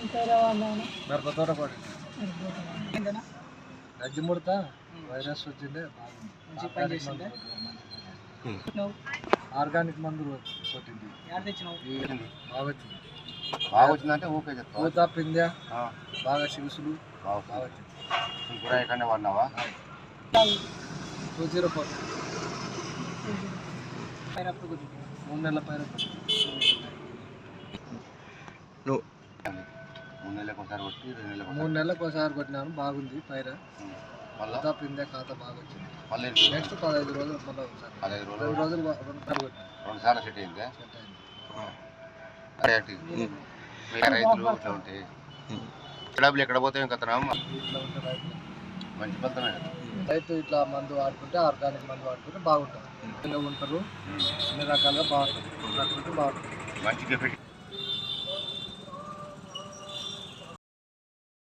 మిరప తోట గజ్జి ముడత వైరస్ వచ్చిందే? నువ్వు ఆర్గానిక్ మందు కొట్టింది. ఎక్కడ బాగా వచ్చింది బాగా వచ్చిందంటే ఊకే చెప్తావా? పూత పిందె బాగా శివుసులు బాగా బాగా వచ్చింది. నువ్వు కూడా ఎక్కడనే వాడినావా? Two zero four. మూడు నెలల పైన మూడు నెలలకు ఒకసారి కొట్టి రెండు నెలలకు మూడు నెలలకు ఒకసారి కొట్టినాను బాగుంది పైర మళ్ళీ? పిందె ఖాతా బాగా వచ్చింది మళ్ళీ నెక్స్ట్ పదహైదు రోజులు మళ్ళీ ఒకసారి పదహైదు రోజులు? రోజులు రెండు కొట్టినాను రెండు సార్లు సెట్ అయిందే? సెట్ అయింది. రైతులు ఇట్లా ఉంటాయి డబ్బులు ఎక్కడ పోతాయి ఇంకా ఇట్లా ఉంటే రైతులు మంచి ఫలితమే రైతు ఇట్లా మందు వాడుకుంటే ఆర్గానిక్ మందు వాడుకుంటే బాగుంటుంది. ఉంటారు. అన్ని రకాలుగా బాగుంటుంది. బాగుంటుంది. మంచి